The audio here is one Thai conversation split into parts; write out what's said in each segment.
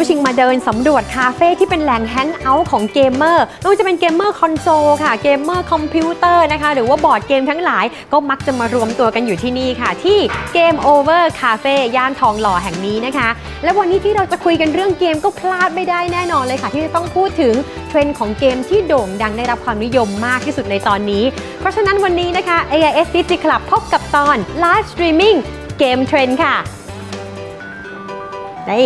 ซูชิงมาเดินสำรวจคาเฟ่ที่เป็นแหล่งแฮงเอาท์ของเกมเมอร์ไม่ว่าจะเป็นเกมเมอร์คอนโซลค่ะ เกมเมอร์คอมพิวเตอร์นะคะ หรือว่าบอร์ดเกมทั้งหลายก็มักจะมารวมตัวกันอยู่ที่นี่ค่ะ ที่เกมโอเวอร์คาเฟ่ย่านทองหล่อแห่งนี้นะคะ และวันนี้ที่เราจะคุยกันเรื่องเกมก็พลาดไม่ได้แน่นอนเลยค่ะ ที่จะต้องพูดถึงเทรนด์ของเกมที่โด่งดังได้รับความนิยมมากที่สุดในตอนนี้ เพราะฉะนั้นวันนี้นะคะ AIS Digi Club พบกับตอน Live Streaming เกมเทรนด์ค่ะได้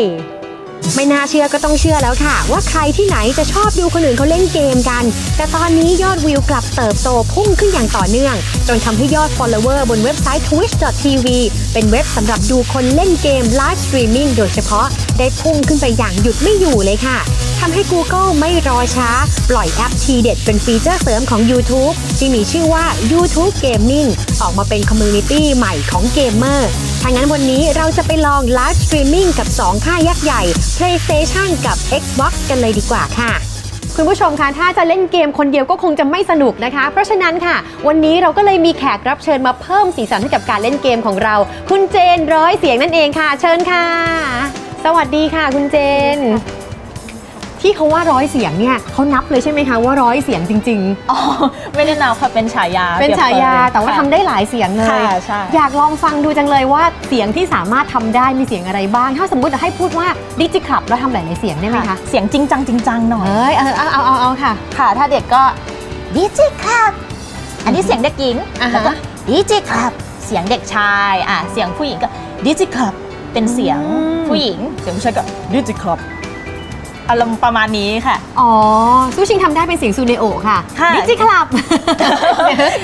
ไม่น่าเชื่อก็ต้องเชื่อแล้วค่ะ ว่าใครที่ไหนจะชอบดูคนอื่นเขาเล่นเกมกัน แต่ตอนนี้ยอดวิวกลับเติบโตพุ่งขึ้นอย่างต่อเนื่อง จนทำให้ยอด follower บนเว็บไซต์ twitch.tv เป็นเว็บสำหรับดูคนเล่นเกม live streaming โดยเฉพาะ ได้พุ่งขึ้นไปอย่างหยุดไม่อยู่เลยค่ะทำให้ Google ไม่รอช้า ปล่อยแอปทีเด็ดเป็นฟีเจอร์เสริมของ YouTube ที่มีชื่อว่า YouTube Gaming ออกมาเป็นคอมมูนิตี้ใหม่ของเกมเมอร์ ถ้างั้นวันนี้เราจะไปลองไลฟ์สตรีมมิ่งกับ 2 ค่ายยักษ์ใหญ่ PlayStation กับ Xbox กันเลยดีกว่าค่ะ คุณผู้ชมคะถ้าจะเล่นเกมคนเดียวก็คงจะไม่สนุกนะคะ เพราะฉะนั้นค่ะ วันนี้เราก็เลยมีแขกรับเชิญมาเพิ่มสีสันให้กับการเล่นเกมของเรา คุณเจนร้อยเสียงนั่นเองค่ะ เชิญค่ะ สวัสดีค่ะ คุณเจน ที่เขาว่าร้อยเสียงเนี่ยเขานับเลยใช่ไหมคะว่าร้อยเสียงจริงๆอ๋อไม่ได้นับค่ะเป็นฉายาเป็นฉายาปรีบแต่ว่าค่ะทำได้หลายเสียงเลยค่ะใช่อยากลองฟังดูจังเลยว่าเสียงที่สามารถทำได้มีเสียงอะไรบ้าง ถ้าสมมติจะให้พูดว่าดิจิคับแล้วทำหลายๆเสียงได้ไหมคะเสียงจริงจังจริงจังหน่อย เอ้ยเออเอาเอาเอาเอาค่ะ ค่ะ ถ้าเด็กก็ดิจิครับ อันนี้เสียงเด็กหญิงอ่าฮะ แล้วก็ดิจิครับ เสียงเด็กชายอะเสียงผู้หญิงก็ดิจิครับ เป็นเสียงผู้หญิง เสียงผู้ชายก็ดิจิครับ อารมณ์ประมาณนี้ค่ะ อ๋อซูชิงทำได้เป็นเสียงซูเนโอค่ะค่ะดิจิคับ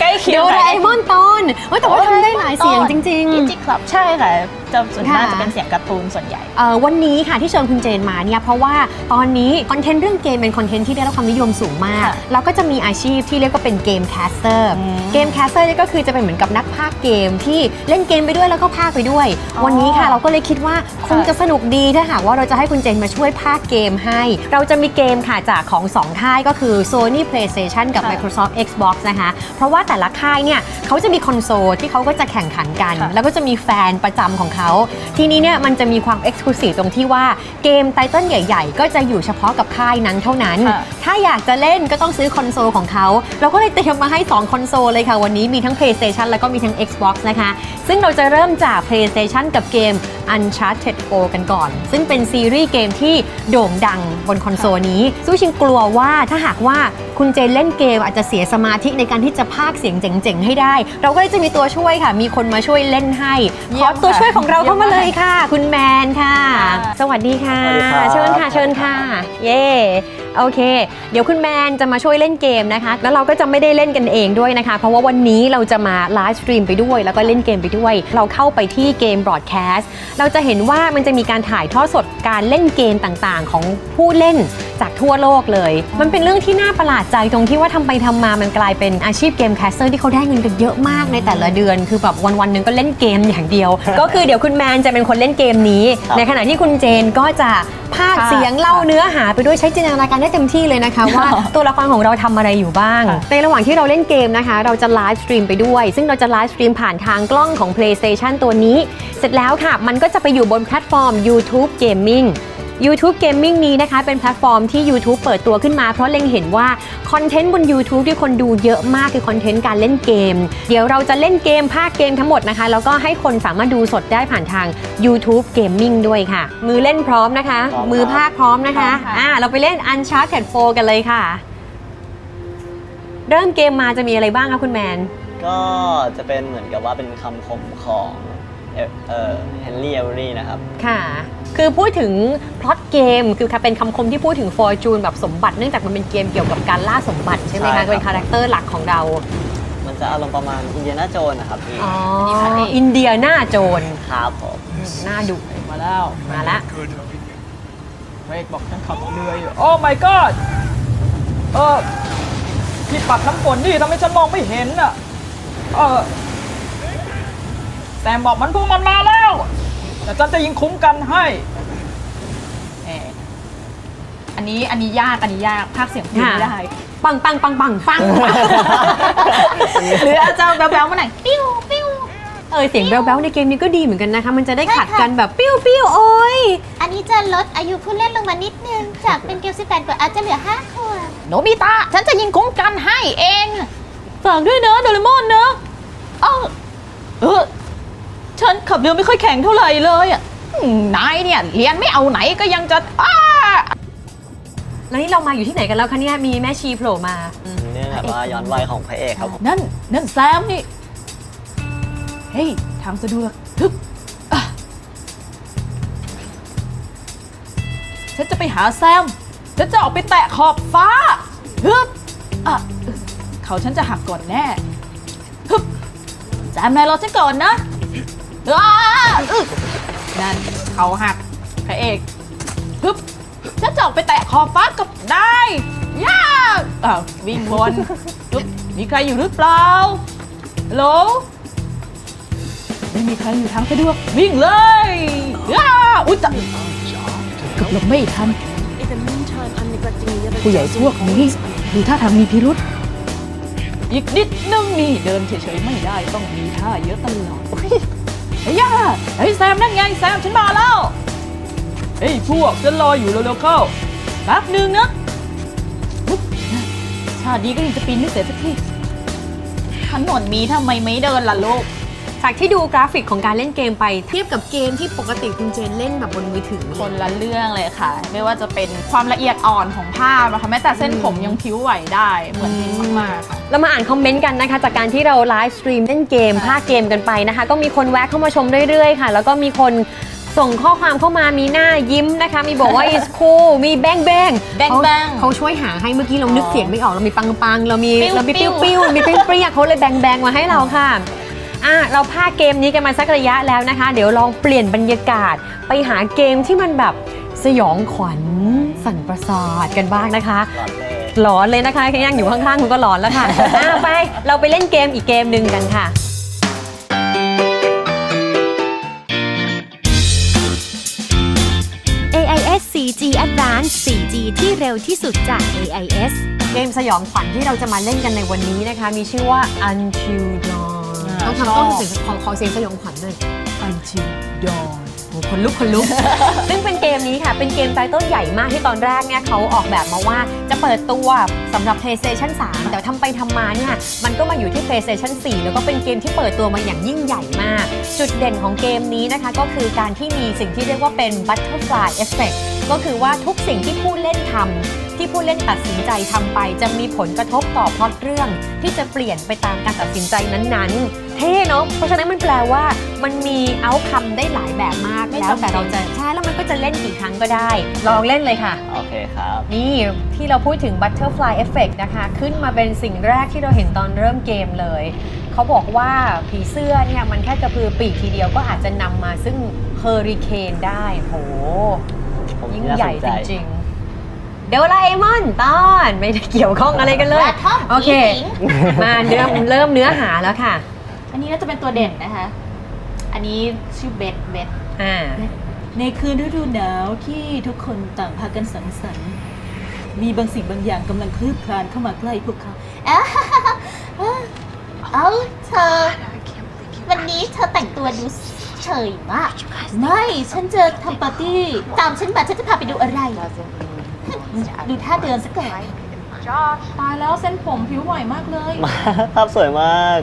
ใกล้เคียโดงราเอมอนตอนเอ้ยแต่ว่าทำได้หลายเสียงจริงดิจิครับใช่ค่ะ จะส่วนมากค่ะจะเป็นเสียงการ์ตูนส่วนใหญ่ๆเอ่อวันนี้ค่ะที่เชิญคุณเจนมาเนี่ยเพราะว่าตอนนี้คอนเทนต์เรื่องเกมเป็นคอนเทนต์ที่ได้รับความนิยมสูงมาก ค่ะแล้วก็จะมีอาชีพที่เรียกว่าเป็นเกมแคสเตอร์อืมเกมแคสเตอร์นี่ก็คือจะเป็นเหมือนกับนักพากย์เกมที่เล่นเกมไปด้วยแล้วก็พากย์ไปด้วย อ๋อวันนี้ค่ะเราก็เลยคิดว่าคงจะสนุกดีถ้าหากว่าเราจะให้คุณเจนมาช่วยพากย์เกมให้ เราจะมีเกมค่ะจากของสองค่ายก็คือ Sony PlayStation กับ ค่ะ Microsoft Xbox นะคะ เพราะว่าแต่ละค่ายเนี่ยเขาจะมีคอนโซลที่เขาก็จะแข่งขันกัน ค่ะ แล้วก็จะมีแฟนประจำของเขาทีนี้เนี่ยมันจะมีความ Exclusive ตรงที่ว่าเกมไตเติลใหญ่ ๆ ก็จะอยู่เฉพาะกับค่ายนั้นเท่านั้น ค่ะ ถ้าอยากจะเล่นก็ต้องซื้อคอนโซลของเขา เราก็เลยเตรียมมาให้ 2 คอนโซลเลยค่ะ วันนี้มีทั้ง PlayStation แล้วก็มีทั้ง Xbox นะคะ ซึ่งเราจะเริ่มจาก PlayStation กับเกม Uncharted 4 กันก่อน ซึ่งเป็นซีรีส์เกมที่โด่งดังบนคอนโซลนี้สู้ชิงกลัวว่าถ้าหากว่าคุณเจนเล่นเกมอาจจะเสียสมาธิในการที่จะพากย์เสียงเจ๋งๆให้ได้ เราก็เลยจะมีตัวช่วยค่ะ มีคนมาช่วยเล่นให้เยี่ขอยมตัวค่ะ ช่วยของเราเข้ามาเลยค่ะ คุณแมนค่ะค่ะ สวัสดีค่ะ สวัสดีครับ เชิญค่ะ เชิญค่ะ เย่ โอเค เดี๋ยวคุณแมนจะมาช่วยเล่นเกมนะคะ แล้วเราก็จะไม่ได้เล่นกันเองด้วยนะคะ เพราะว่าวันนี้เราจะมาไลฟ์สตรีมไปด้วย แล้วก็เล่นเกมไปด้วย เราเข้าไปที่เกมบรอดแคสต์เราจะเห็นว่ามันจะมีการถ่ายทอดสดการเล่นเกมต่างๆ ของผู้เล่นจากทั่วโลกเลย มันเป็นเรื่องที่น่าประหลาดใจตรงที่ว่าทำไปทำมามันกลายเป็นอาชีพเกมแคสเตอร์ที่เขาได้เงินกันเยอะมากในแต่ละเดือน คือแบบวันๆหนึงก็เล่นเกมอย่างเดียว ก็คือเดี๋ยวคุณแมนจะเป็นคนเล่นเกมนี้ครับในขณะที่คุณเจนก็จะพากย์ค่ะเสียงเล่าเนื้อหาไปด้วยใช้จินตนาการได้เต็มที่เลยนะคะ ว่าตัวละครของเราทำอะไรอยู่บ้างค่ะในระหว่างที่เราเล่นเกมนะคะ เราจะไลฟ์สตรีมไปด้วย ซึ่งเราจะไลฟ์สตรีมผ่านทางกล้องของ PlayStation ตัวนี้ เสร็จแล้วค่ะ มันก็จะไปอยู่บนแพลตฟอร์ม YouTube Gaming YouTube Gaming นี้นะคะ เป็นแพลตฟอร์มที่ YouTube เปิดตัวขึ้นมา เพราะเล็งเห็นว่า คอนเทนต์บน YouTube ที่คนดูเยอะมากคือคอนเทนต์การเล่นเกม เดี๋ยวเราจะเล่นเกมภาคเกมทั้งหมดนะคะ แล้วก็ให้คนสามารถดูสดได้ผ่านทาง YouTube Gaming ด้วยค่ะ มือเล่นพร้อมนะคะ พร้อมครับ มือภาคพร้อมนะคะพร้อมค่ะอ่าเราไปเล่น Uncharted 4 กันเลยค่ะ เริ่มเกมมาจะมีอะไรบ้างคะคุณแมน ก็จะเป็นเหมือนกับว่าเป็นคำคมของ เอ่อเอ่อเฮนรี่เอเวอรี่นะครับ ค่ะ คือพูดถึงพล็อตเกม คือเป็นคำคมที่พูดถึงฟอร์จูนแบบสมบัติ เนื่องจากมันเป็นเกมเกี่ยวกับการล่าสมบัติใช่ไหมใช่ครัคะ บ เป็นคาแรคเตอร์หลักของเรา มันจะอารมณ์ประมาณอินเดียนาโจนนะครับพี่อ๋อนี่พระเอกอินเดียหน้าโจรครับผมหน้าดุ มาแล้วมาละพระเอกบอกฉันขับเรืออยู่โอ้ my god เออที่ปัดน้ำฝนนี่ทำให้ฉันมองไม่เห็นอะ เออ แต่บอกมันพวกมันมาแล้วแต่ฉันจะยิงคุ้มกันให้แหมอันนี้อันนี้ยากอันนี้ยากภาคเสียงพูดไม่ได้ ปังปังปังปังปัง หรืออาจจะแบ๊วๆมาหน่อยปิ้วปิ้ว เออเสียงแบ๊วๆในเกมนี้ก็ดีเหมือนกันนะคะ มันจะได้ขัดกันแบบปิ้วปิ้วๆโอ้ย อันนี้จะลดอายุผู้เล่นลงมานิดนึง จากเป็นเกม18กว่าอาจจะเหลือ 5 ขวบ โนบิตะฉันจะยิงคุ้มกันให้เอง ฝากด้วยนะโดเรมอนนะเอ้าเออ ฉันขับเรือไม่ค่อยแข็งเท่าไหร่เลยอะอืมนายเนี่ยเรียนไม่เอาไหนก็ยังจะอ้าแล้วนี่เรามาอยู่ที่ไหนกันแล้วคะเนี่ยมีแม่ชีโผล่มาเนื่องแบบว่าย้อนวัยของพระเอกครับผมนั่น นั่นแซมนี่ เฮ้ย ทางสะดวกฮึบอะฉันจะไปหาแซม ฉันจะออกไปแตะขอบฟ้าฮึบอะเขาฉันจะหักก่อนแน่ฮึบแซมนายรอฉันก่อนนะ อ้าอึ๊ะนั่นเขาหักพระเอกฮึบฉันจะออกไปแตะขอบฟ้ากับนายย่าอ้าววิ่งวนฮึบมีใครอยู่หรือเปล่าฮัลโหลไม่มีใครอยู่ทางสะดวกวิ่งเลยย่าอุ้ยจะเกือบหลบไม่ทันผู้ใหญ่พวกนี้ดูท่าทางมีพิรุษ อีกนิดนึงนี่เดินเฉยๆไม่ได้ต้องมีท่าเยอะตลอด เฮ้ยย่าเฮ้ยแซมนั่นไงแซมฉันมาแล้วเฮ้ยพวกฉันรออยู่เร็วๆเข้าแป๊บหนึ่งนะชาดีก็ยังจะปีนไม่เสร็จสักทีถนนมีทำไมไม่เดินล่ะลูก จากที่ดูกราฟิกของการเล่นเกมไป เทียบกับเกมที่ปกติคุณเจนเล่นแบบบนมือถือ คนละเรื่องเลยค่ะ ไม่ว่าจะเป็นความละเอียดอ่อนของภาพนะคะแม้แต่เส้นผมยังพิ้วไหวได้เหมือนจริงมากๆค่ะ เรามาอ่านคอมเมนต์กันนะคะ จากการที่เราไลฟ์สตรีมเล่นเกมภาคเกมกันไปนะคะ ก็มีคนแวะเข้ามาชมเรื่อยๆ ค่ะ แล้วก็มีคนส่งข้อความเข้ามามีหน้ายิ้มนะคะ มีบอกว่า is cool มีแบงแบง bang bang เขาช่วยหาให้เมื่อกี้เรานึกเสียงไม่ออกเรามีปังปังเรามีปิ้วเรามีปิ้ปิ้ววปิ้วมีปิ้วเปรี้ยเขาเลยแบงแบงมาให้เราค่ะ อะเราพากเกมนี้กันมาสักระยะแล้วนะคะ เดี๋ยวลองเปลี่ยนบรรยากาศไปหาเกมที่มันแบบสยองขวัญสั่นประสาทกันบ้างนะคะหลอดเลยหลอนเลยนะคะแค่ยังอยู่ข้างๆคุณก็หลอนแล้วค่ะ อะไปเราไปเล่นเกมอีกเกมหนึ่งกันค่ะ AIS 4G Advanced 4G ที่เร็วที่สุดจาก AIS เกมสยองขวัญที่เราจะมาเล่นกันในวันนี้นะคะ มีชื่อว่า Until Dawn อ่า ต้องชอบทำต้องเสียงขอขอเสียงสยองขวัญด้วย Until Dawn โอ้คนลุกคนลุก ซึ่งเป็นเกมนี้ค่ะ เป็นเกมไตเติ้ลใหญ่มากที่ตอนแรกเนี่ยเขาออกแบบมาว่าจะเปิดตัวสำหรับ PlayStation 3 แต่ทำไปทำมาเนี่ยมันก็มาอยู่ที่ PlayStation 4 แล้วก็เป็นเกมที่เปิดตัวมาอย่างยิ่งใหญ่มาก จุดเด่นของเกมนี้นะคะก็คือการที่มีสิ่งที่เรียกว่าเป็น Butterfly Effect ก็คือว่าทุกสิ่งที่ผู้เล่นทำ ที่ผู้เล่นตัดสินใจทำไป จะมีผลกระทบต่อพล็อตเรื่อง ที่จะเปลี่ยนไปตามการตัดสินใจนั้นๆ เท่เนาะเพราะฉะนั้นมันแปลว่ามันมีเอาคำได้หลายแบบมากไม่แล้วแต่จำเป็นเราจะใช่แล้วมันก็จะเล่นกี่ครั้งก็ได้ ลองเล่นเลยค่ะ โอเคครับ นี่ที่เราพูดถึง Butterfly Effect นะคะ ขึ้นมาเป็นสิ่งแรกที่เราเห็นตอนเริ่มเกมเลย เขาบอกว่าผีเสื้อเนี่ยมันแค่กระพือปีกทีเดียวก็อาจจะนำมาซึ่งเฮอริเคนได้โหผมยิ่งน่าใหญ่สนจริงๆ เดลลาเอมอนตอนไม่ได้เกี่ยวข้องอะไรกันเลยกระท่อมโอเค ผีสิง มาเริ่มเริ่มเนื้อหาแล้วค่ะ อันนี้น่าจะเป็นตัวเด่นนะคะ อันนี้ชื่อเบดเบดอ่า ในคืนฤดูหนาวที่ทุกคนต่างพากันสังสรรค์ มีบางสิ่งบางอย่างกำลังคลืบคลานเข้ามาใกล้พวกเขา เอาเธอ วันนี้เธอแต่งตัวดูเฉยมาก ไม่ ฉันจะทำปาร์ตี้ ตามฉันมาฉันจะพาไปดูอะไร ดูท่าเดินสักก่อนตายแล้วเส้นผมผิวไหวมากเลยมาภาพสวยมาก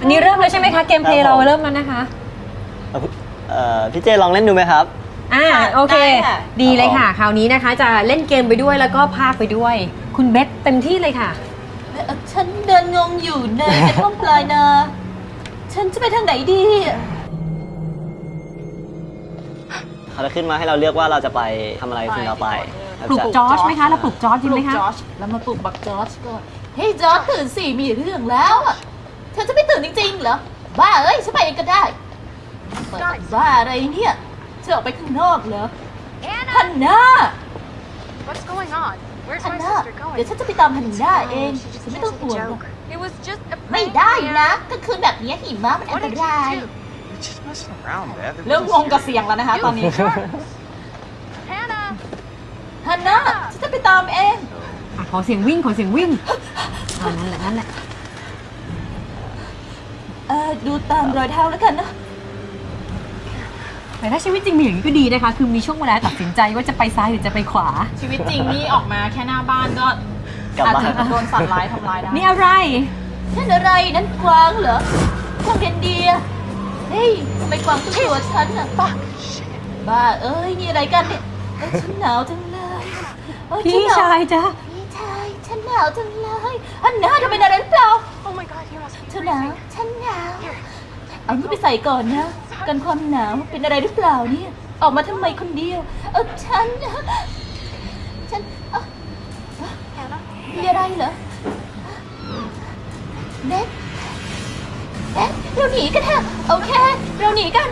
อันนี้เริ่มแล้วใช่ไหมคะ เกมเพลย์ครัเราบผมเริ่มแล้วนะคะเอ่อเอ่อพี่เจลองเล่นดูไหมครับ อ่าค่ะโอเค ได้ค่ะ ดีเลยค่ะ คราวนี้นะคะ จะเล่นเกมไปด้วยแล้วก็พากไปด้วย คุณเบสเต็มที่เลยค่ะ เอ่อฉันเดินงงอยู่ในกระท่อมปลายนาฉันจะไปทางไหนดี เขาจะขึ้นมาให้เราเลือกว่าเราจะไปทำอะไรสิ่งต่อไปป ลุกจอร์จไหมคะเราปลุกจอร์จดีไหมคะปลุกจอร์จแล้วมาปลุกบักจอร์จก่อนเฮ้ยจอร์จตื่นสิมีเรื่องแล้วอะเธอจะไม่ตื่นจริงๆเหรอบ้าเอ้ยฉันไปเองก็ได้เปิดบ้าอะไรเนี่ยเธอออกไปข้างนอกเหรอฮันน่า What's going on? Where's ฮัน my น่า sister เดี๋ยว going? ฉันจะไปตามฮันน่าเองฉันไม่ต้องห่วงหรอก It was just a ไม่ prank, ได้ dear. นะกลางคืนแบบนี้หิมะมันอัน What ต did ราย you do? We're just messing around, Bev. It เริ่ม wasn't งงกับเสียงแล้วนะคะตอนนี้ Hannah! ฮันน่าฉันจะไปตามเองอะขอเสียงวิ่งขอเสียงวิ่งอ่านั่นแหละนั่นแหละเออดูตามรอยเท้าแล้วกันนะ แต่ถ้าชีวิตจริงมีอย่างนี้ก็ดีนะคะ คือมีช่วงเวลาตัดสินใจว่าจะไปซ้ายหรือจะไปขวา ชีวิตจริงนี่ออกมาแค่หน้าบ้านก็กลับอาจบ้านจะโดนสัตว์ร้ายทำร้ายได้นี่อะไร นั่นอะไรนั่นกวางเหรอกวางเรนเดียร์เฮ้ยทำไมกวางต้องตัวฉันน่ะบ้าเอ้ยนี่อะไรกันเนี่ยเอ้ยฉันหนาวจัง เลยเอ้ยพี่ฉันหนวชายจ้ะพี่ชายฉันหนาวจังเลยอันหนาวทำไมนอะไรหรือเปล่า Oh my god, you must be ฉันหนาว freezing. ฉันหนาวเอานี่ไปใส่ก่อนนะ กันความหนาวเป็นอะไรหรือเปล่าเนี่ย ออกมาทำไมคนเดียว เออฉันฉันเอ่อ Hannah? มีอะไรเหรอเน็ตเน็ตเราหนีกันเถอะโอเค เราหนีกัน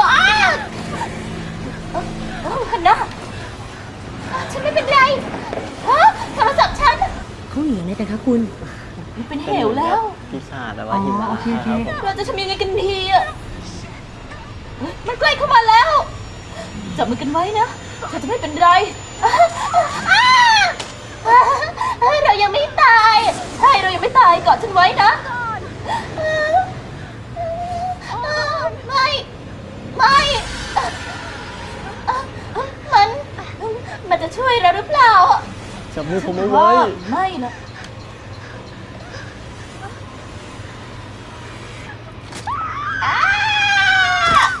อ้าว เอ้าเอ้าฮันน่าฉันไม่เป็นไรฮะโทรศัพท์ฉัน เขาหนีอะไรกันคะคุณเป็นเหวแล้ว พิซซ่าแต่ว่าหิมะอ๋อโอเคโอเค ครับผมเราจะทำยังไงกันดีอะเฮ้ยมันใกล้เข้ามาแล้ว จับมือกันไว้นะเธอจะไม่เป็นไรอ้าอ้าเรายังไม่ตาย ใช่ เรายังไม่ตายกอดฉันไว้นะไม่ ไม่ มันจะช่วยเราหรือเปล่าจับมือผมไม่ว่าไว้ ไม่นะ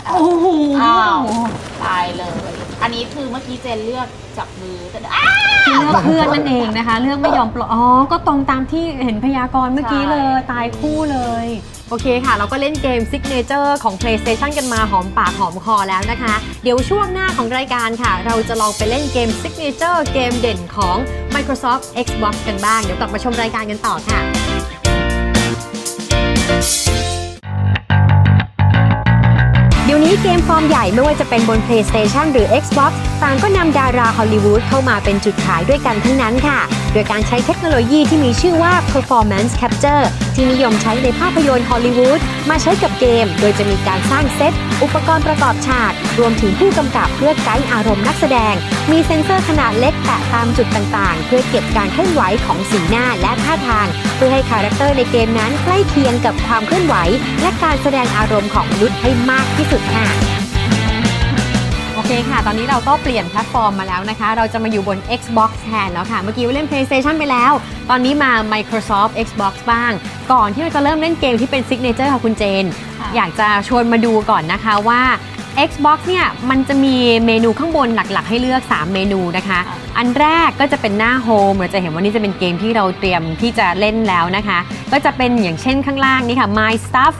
โอ้โหอ้าวตายเลย อันนี้คือเมื่อกี้เจนเลือกจับมือแต่อ้าคือเลือกเพื่อนนั่นเองนะคะ เลือกไม่ยอมปล่อยอ๋อ ก็ตรงตามที่เห็นพยากรณ์เมื่อกี้เลย ตายคู่เลย โอเคค่ะ เราก็เล่นเกม Signature ของ PlayStation กันมาหอมปากหอมคอแล้วนะคะ เดี๋ยวช่วงหน้าของรายการค่ะ เราจะลองไปเล่นเกม Signature เกมเด่นของ Microsoft Xbox กันบ้าง เดี๋ยวกลับมาชมรายการกันต่อค่ะเดี๋ยวนี้เกมฟอร์มใหญ่ไม่ว่าจะเป็นบน PlayStation หรือ Xbox ต่างก็นำดาราฮอลลีวูดเข้ามาเป็นจุดขายด้วยกันทั้งนั้นค่ะ โดยการใช้เทคโนโลยีที่มีชื่อว่า performance capture ที่นิยมใช้ในภาพยนตร์ฮอลลีวูดมาใช้กับเกม โดยจะมีการสร้างเซต อุปกรณ์ประกอบฉาก รวมถึงผู้กำกับเพื่อไกด์อารมณ์นักแสดง มีเซ็นเซอร์ขนาดเล็กแปะตามจุดต่างๆ เพื่อเก็บการเคลื่อนไหวของสีหน้าและท่าทาง เพื่อให้คาแรคเตอร์ในเกมนั้นใกล้เคียงกับความเคลื่อนไหว และการแสดงอารมณ์ของมนุษย์ให้มากที่สุดค่ะ เคค่ะ ตอนนี้เราก็เปลี่ยนแพลตฟอร์มมาแล้วนะคะ เราจะมาอยู่บน Xbox แทนแล้วค่ะ เมื่อกี้เล่น PlayStation ไปแล้ว ตอนนี้มา Microsoft Xbox บ้าง ก่อนที่เราจะเริ่มเล่นเกมที่เป็น Signature ค่ะคุณเจน อยากจะชวนมาดูก่อนนะคะว่า Xbox เนี่ยมันจะมีเมนูข้างบนหลักๆ ให้เลือก 3 เมนูนะคะ อันแรกก็จะเป็นหน้าโฮมเราจะเห็นว่านี่จะเป็นเกมที่เราเตรียมที่จะเล่นแล้วนะคะ ก็จะเป็นอย่างเช่นข้างล่างนี่ค่ะ My Stuff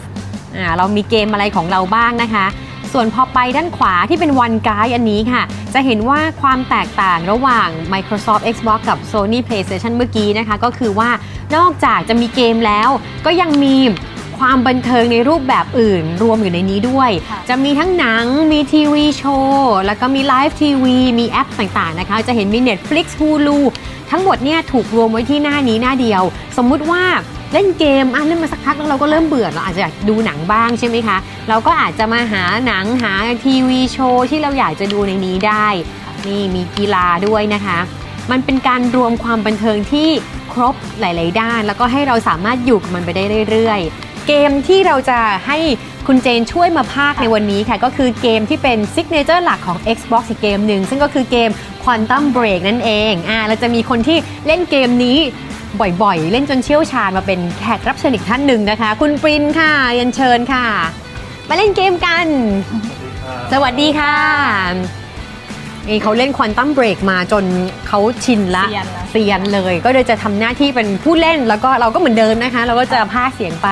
อ่าเรามีเกมอะไรของเราบ้างนะคะ ส่วนพอไปด้านขวาที่เป็น One Guide อันนี้ค่ะ จะเห็นว่าความแตกต่างระหว่าง Microsoft Xbox กับ Sony PlayStation เมื่อกี้นะคะ ก็คือว่านอกจากจะมีเกมแล้ว ก็ยังมีความบันเทิงในรูปแบบอื่น รวมอยู่ในนี้ด้วย จะมีทั้งหนังมีทีวีโชว์แล้วก็มีไลฟ์ทีวีมีแอปต่างๆนะคะ จะเห็นมี Netflix Hulu ทั้งหมดเนี่ยถูกรวมไว้ที่หน้านี้หน้าเดียว สมมุติว่า เล่นเกมอะเล่นมาสักพักแล้วเราก็เริ่มเบื่อเราอาจจะอยากดูหนังบ้างใช่ไหมคะ เราก็อาจจะมาหาหนังหาทีวีโชว์ที่เราอยากจะดูในนี้ได้นี่มีกีฬาด้วยนะคะ มันเป็นการรวมความบันเทิงที่ครบหลาย ๆ ด้าน แล้วก็ให้เราสามารถอยู่กับมันไปได้เรื่อย ๆ เกมที่เราจะให้คุณเจนช่วยมาพากย์ในวันนี้ค่ะ ก็คือเกมที่เป็นซิกเนเจอร์หลักของ Xbox อีกเกมหนึ่ง ซึ่งก็คือเกม Quantum Break นั่นเองอ่าเราจะมีคนที่เล่นเกมนี้ บ่อยๆ เล่นจนเชี่ยวชาญมาเป็นแขกรับเชิญอีกท่านหนึ่งนะคะ คุณปรินค่ะเรียนเชิญค่ะ มาเล่นเกมกัน สวัสดีค่ะนี่เขาเล่นควอนตัมเบรกมาจนเขาชินละเซียนละ เซียนเลย ก็เลยจะทำหน้าที่เป็นผู้เล่นแล้วก็เราก็เหมือนเดิมนะคะ เราก็จะพากย์เสียงไป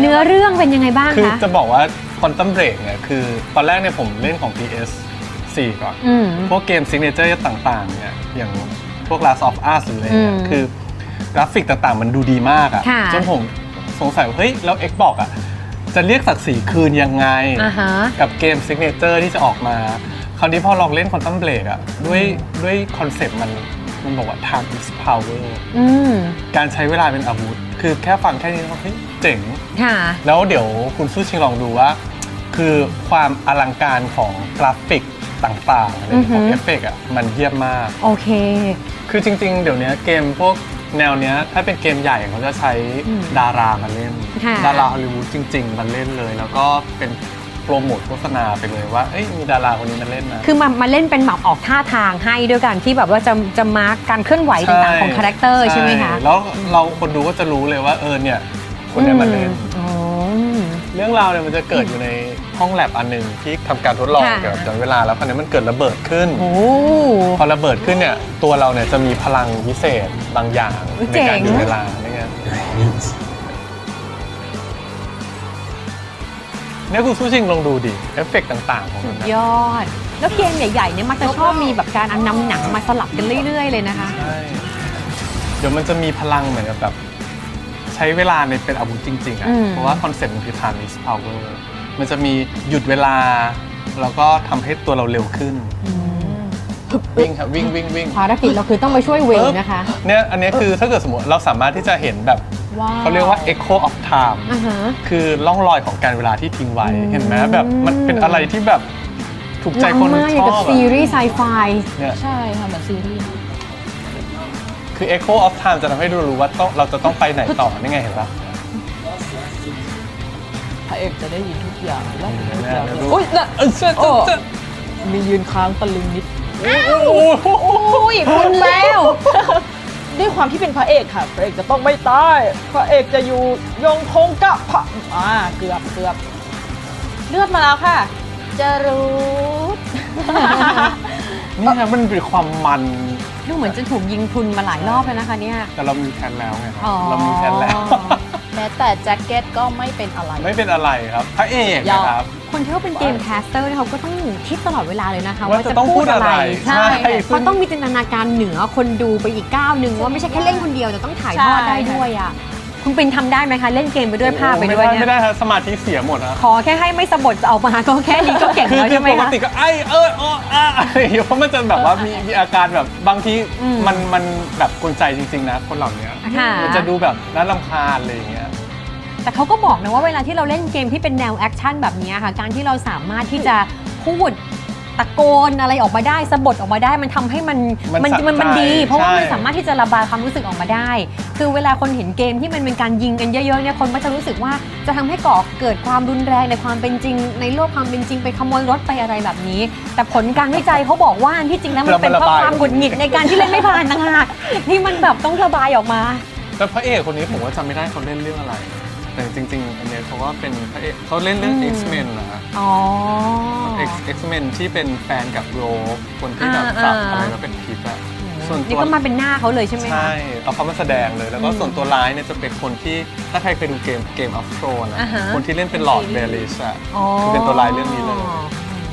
เนื้อเรื่องเป็นยังไงบ้างคือคะจะบอกว่า Quantum Break เนี่ยคือตอนแรกเนี่ยผมเล่นของ PS 4 ก่อน อืม พวกเกม Signature ต่างๆเนี่ยอย่างพวก Last of Us หรืออะไรเงี้ยอืม คือ กราฟิกต่างๆ มันดูดีมากค่ะอะ่ะ จนผมสงสัยว่าเฮ้ยแล้ว Xbox อะจะเรียกศักดิ์ศรีคืนยังไง อ่าฮะ กับเกม Signature ที่จะออกมา คราวนี้พอลองเล่น Quantum Break อะด้วยด้วยคอนเซ็ปต์มันมันบอกว่า time is power อืม การใช้เวลาเป็นอาวุธ คือแค่ฟังแค่นี้ก็เฮ้ยเจ๋ง ค่ะ แล้วเดี๋ยวคุณสู้ชิงลองดูว่า คือความอลังการของกราฟิกต่างๆอะไรอือหืของอเอฟเฟกต์อะมันเยี่ยมมาก โอเค คือจริงๆ เดี๋ยวนี้เกมพวก แนวเนี้ยถ้าเป็นเกมใหญ่เขาจะใช้ดารามาเล่น ค่ะ ดาราฮอลลีวูดจริง ๆมาเล่นเลย แล้วก็เป็นโปรโมทโฆษณาไปเลยว่าเอ้ยมีดาราคนนี้มาเล่นนะ คือมามาเล่นเป็นแบบออกท่าทางให้ด้วยกันที่แบบว่าจะจะมาร์กการเคลื่อนไหวต่างๆของคาแรคเตอร์ใช่ไหมคะแล้วเราคนดูก็จะรู้เลยว่าเออเนี่ยคนเนี้ยมาเล่นอ๋อ เรื่องราวเนี่ยมันจะเกิดอยู่ใน ห้องแลบอันหนึ่งที่ทำการทดลองค่ะ เกี่ยวกับจำเวลาแล้วคราวนี้มันเกิดระเบิดขึ้น โอ้ พอระเบิดขึ้นเนี่ยตัวเราเนี่ยจะมีพลังพิเศษบางอย่างอุ๊ยในการเจ๋งหยุดเวลาเนี่ยเนี่ยคุณสู้จริงลองดูดิเอฟเฟกต์ต่างๆของมันนะยอด แล้วเกมใหญ่ๆเนี่ยมักจะชอบมีแบบการเอานำหนังมาสลับกันเรื่อย ๆ เลยนะคะ ใช่เดี๋ยวมันจะมีพลังเหมือนกับแบบใช้เวลาในเป็นอาวุธจริงๆอะ อืม เพราะว่าคอนเซ็ปต์มันคือ time is power มันจะมีหยุดเวลา แล้วก็ทำให้ตัวเราเร็วขึ้น วิ่งครับวิ่งวิ่งวิ่งภารกิจเราคือต้องไปช่วยเวลนะคะเนี่ยอันเนี้ยคือถ้าเกิดสมมติเราสามารถที่จะเห็นแบบว้าวเขาเรียกว่า echo of time อ่าฮะ คือร่องรอยของการเวลาที่ทิ้งไว้อืมเห็นไหมแบบมันเป็นอะไรที่แบบถูกใจคนล้ำมากอชย่างอกับบซีอะรีส์ไซไฟ เนี่ยใช่ค่ะเหมือนซีรีส์คือ echo of time จะทำให้เรารู้ว่าต้องเราจะต้องไปไหนต่อนี่ไงเห็นปะพ ระเอกจะได้ยินทุกอย่างและเห็นทุกแน่อย่างแล้วดูโอ้ยน่ะเออเชื่อโอ้เชื่อมียืนค้างตะลึงนิดโอ้โหอุ้ยคุณแล้ว ด้วยความที่เป็นพระเอกค่ะ พระเอกจะต้องไม่ตาย พระเอกจะอยู่ยงคงกะพระอ่าเกือบเกือบเลือดมาแล้วค่ะ จะรู้นี่นะมันเป็นความมันดูเหมือนจะถูกยิงพรุนมาหลายรอบแล้วนะคะเนี่ย แต่เรามีแทนแล้วไงครับอ๋อเรามีแทนแล้ว แม้แต่แจ็คเก็ตก็ไม่เป็นอะไร ไม่เป็นอะไรครับพระเอกนะครับ คนที่เขาเป็นเกมแคสเตอร์เนี่ยเขาก็ต้องคิดตลอดเวลาเลยนะคะว่าจะต้องพูดอะไรใช่ใช่เขาต้องมีจินตนาการเหนือคนดูไปอีกก้าวหนึ่งว่าไม่ใช่แค่เล่นคนเดียวแต่ต้องถ่ายทอดได้ด้วยอะ คุณเป็นทำได้ไหมคะ เล่นเกมไปด้วยภาพไปด้วยไม่ได้เนี่ไม่ยได้ครับสมาธิเสียหมดนะขอแค่ให้ไม่สะบัดออกมาก็แค่นี้ก็เก่งคือแล้วคืใช่อไหมปกคะ ติก็ไอ้เออเอออะอะไรอย่างเงี้ยเพราะมันจะแบบว่ามีมีอาการแบบบางทีอืมมันมันแบบกวนใจจริง ๆ นะ คนเหล่านี้ค่ะ มันจะดูแบบน่ารำคาญอะไรอย่างเงี้ย แต่เขาก็บอกนะว่าเวลาที่เราเล่นเกมที่เป็นแนวแอคชั่นแบบนี้ค่ะ การที่เราสามารถที่จะพูด ตะโกนอะไรออกมาได้สะบดออกมาได้มันทำให้มันมันสะมันมันดีใจเพราะว่าใช่ มันสามารถที่จะระบายความรู้สึกออกมาได้ คือเวลาคนเห็นเกมที่มันเป็นการยิงกันเยอะๆเนี่ยคนก็จะรู้สึกว่าจะทำให้ก่อเกิดความรุนแรงในความเป็นจริง ในโลกความเป็นจริงไปขโมยรถไปอะไรแบบนี้ แต่ผลการวิจัยเขาบอกว่าที่จริงแล้วมันเป็นเพราะความหงุดหงิดในการที่เล่นไม่ผ่านต่างหากที่มันแบบต้องระบายออกมา แต่พระเอกคนนี้ผมว่าจำไม่ได้เขาเล่นเรื่องอะไร แต่จริงๆอันเนี้ยเขาว่าเป็นพระเอกเขาเล่นเรื่องอืม X-Men นะฮะ อ๋อ X X-Men ที่เป็นแฟนกับโรบคนที่แบบอ่าสับอ่า อะไรแล้วเป็นพิษอะส่วนนี่ตัวก็มาเป็นหน้าเขาเลยใช่ไหมคะ ใช่เอาเขามาแสดงเลย แล้วก็อืมส่วนตัวร้ายเนี่ยจะเป็นคนที่ถ้าใครเคยดูเกมเกมออฟโ o นอะอ่าฮะ คนที่เล่นเป็นหลอดเบลิชอะอ๋อคือเป็นตัวร้ายเรื่องนี้เลย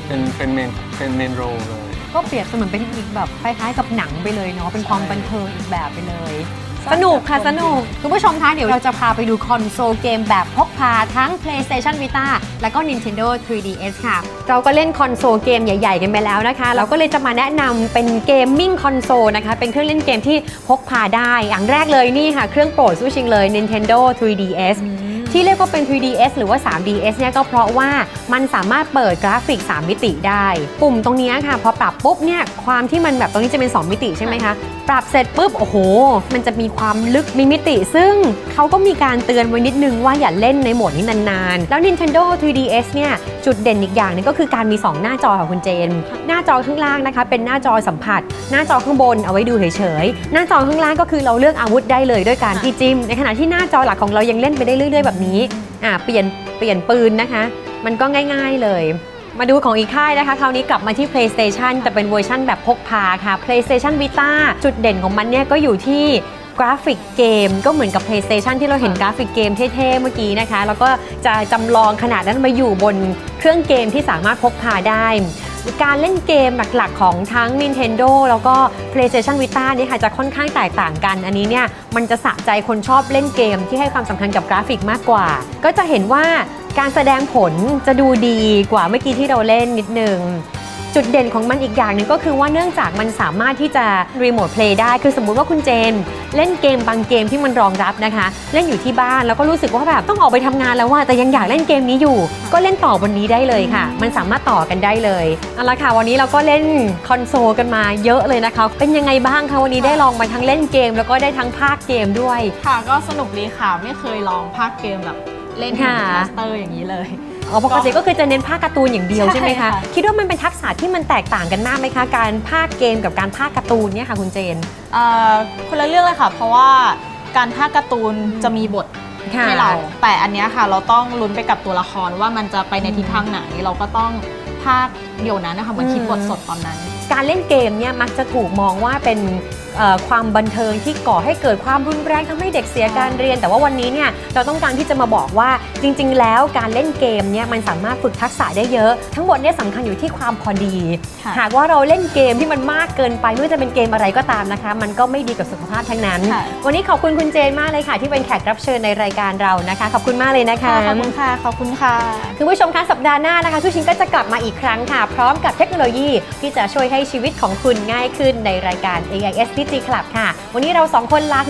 เป็นเป็นเมนเป็นเมนโรเลย ก็เปรียบเสมือนเป็นอีกแบบคล้ายๆกับหนังไปเลยเนาะเป็นความบันเทิงอีกแบบไปเลย สนุกค่ะ สนุก คุณผู้ชมคะเดี๋ยวเราจะพาไปดูคอนโซลเกมแบบพกพาทั้ง PlayStation Vita แล้วก็ Nintendo 3DS ค่ะ เราก็เล่นคอนโซลเกมใหญ่ ๆ กันไปแล้วนะคะ เราก็เลยจะมาแนะนำเป็นเกมมิ่งคอนโซลนะคะ เป็นเครื่องเล่นเกมที่พกพาได้ อย่างแรกเลยนี่ค่ะ เครื่องโปรดสู้ชิงเลย Nintendo 3DS ที่เรียกว่าเป็น 3DS หรือว่า 3DS เนี่ยก็เพราะว่ามันสามารถเปิดกราฟิก 3 มิติได้ ปุ่มตรงเนี้ยค่ะ พอปรับปุ๊บเนี่ยความที่มันแบบตรงนี้จะเป็น 2 มิติใช่ไหมคะปรับเสร็จปุ๊บโอ้โห มันจะมีความลึกมีมิติ ซึ่งเขาก็มีการเตือนไว้นิดนึงว่าอย่าเล่นในโหมดนี้นานๆ แล้ว Nintendo 3DS เนี่ยจุดเด่นอีกอย่างหนึงก็คือการมี 2 หน้าจอของคุณเจน หน้าจอข้างล่างนะคะเป็นหน้าจอสัมผัส หน้าจอข้างบนเอาไว้ดูเฉยๆหน้าจอข้างล่างก็คือเราเลือกอาวุธได้เลยด้วยการที่จิ้มในขณะที่หน้าจอหลักของเรายังเล่นไปได้เรื่อยๆแบบนี้อ่าเปลี่ยนเปลี่ยนปืนนะคะ มันก็ง่ายๆเลย มาดูของอีกค่ายนะคะ คราวนี้กลับมาที่ PlayStation แต่เป็นเวอร์ชั่นแบบพกพาค่ะ PlayStation Vita จุดเด่นของมันเนี่ยก็อยู่ที่กราฟิกเกมก็เหมือนกับ PlayStation ที่เราเห็นกราฟิกเกมเท่ๆ เมื่อกี้นะคะ แล้วก็จะจำลองขนาดนั้นมาอยู่บนเครื่องเกมที่สามารถพกพาได้ การเล่นเกมหลักๆ ของทั้ง Nintendo แล้วก็ PlayStation Vita นี่ค่ะจะค่อนข้างแตกต่างกัน อันนี้เนี่ยมันจะสะใจคนชอบเล่นเกมที่ให้ความสำคัญกับกราฟิกมากกว่า ก็จะเห็นว่าการแสดงผลจะดูดีกว่าเมื่อกี้ที่เราเล่นนิดนึง จุดเด่นของมันอีกอย่างหนึ่งก็คือว่าเนื่องจากมันสามารถที่จะรีโมทเพลย์ได้ คือสมมุติว่าคุณเจน เล่นเกมบางเกมที่มันรองรับนะคะ เล่นอยู่ที่บ้านแล้วก็รู้สึกว่าแบบต้องออกไปทำงานแล้วว่าแต่ยังอยากเล่นเกมนี้อยู่ ก็เล่นต่อบนนี้ได้เลยค่ะ มันสามารถต่อกันได้เลยเอาละค่ะวันนี้เราก็เล่นคอนโซลกันมาเยอะเลยนะคะเป็นยังไงบ้างคะวันนี้ได้ลองมาทั้งเล่นเกม แล้วก็ได้ทั้งภาคเกมด้วย ค่ะก็สนุกดีค่ะไม่เคยลองภาคเกมแบบเล่นค่ะแคสเตอร์อย่างนี้เลย อ๋อปกติก็คือจะเน้นภาคการ์ตูนอย่างเดียวใช่ใช่ไหมคะ ค่ะ คิดว่ามันเป็นทักษะที่มันแตกต่างกันมากไหมคะ การภาคเกมกับการภาคการ์ตูนเนี่ยค่ะคุณเจน เอ่อคนละเรื่องเลยค่ะ เพราะว่าการภาคการ์ตูนจะมีบทค่ะให้เรา แต่อันเนี้ยค่ะ เราต้องลุ้นไปกับตัวละครว่ามันจะไปในทิศทางไหน เราก็ต้องภาคเดี๋ยวนั้นนะคะเหมือนคิดบทสดตอนนั้น การเล่นเกมเนี่ยมักจะถูกมองว่าเป็นเอ่อ ความบันเทิงที่ก่อให้เกิดความรุนแรงทำให้เด็กเสียการเรียน แต่ว่าวันนี้เนี่ยเราต้องการที่จะมาบอกว่าจริง ๆ แล้วการเล่นเกมเนี่ยมันสามารถฝึกทักษะได้เยอะ ทั้งหมดเนี่ยสำคัญอยู่ที่ความพอดีค่ะหากว่าเราเล่นเกมที่มันมากเกินไปไม่ว่าจะเป็นเกมอะไรก็ตามนะคะ มันก็ไม่ดีกับสุขภาพทั้งนั้นค่ะวันนี้ขอบคุณคุณเจนมากเลยค่ะ ที่เป็นแขกรับเชิญในรายการเรานะคะ ขอบคุณมากเลยนะคะขอบคุณค่ะขอบคุณค่ะคุณผู้ชมคะสัปดาห์หน้านะคะทุกชิ้นก็จะกลับมาอีกครั้งค่ะ พร้อมกับเทคโนโลยีที่จะช่วยให้ชีวิตของคุณง่ายขึ้นในรายการ AIS City Club ค่ะ วันนี้เราสองคนลา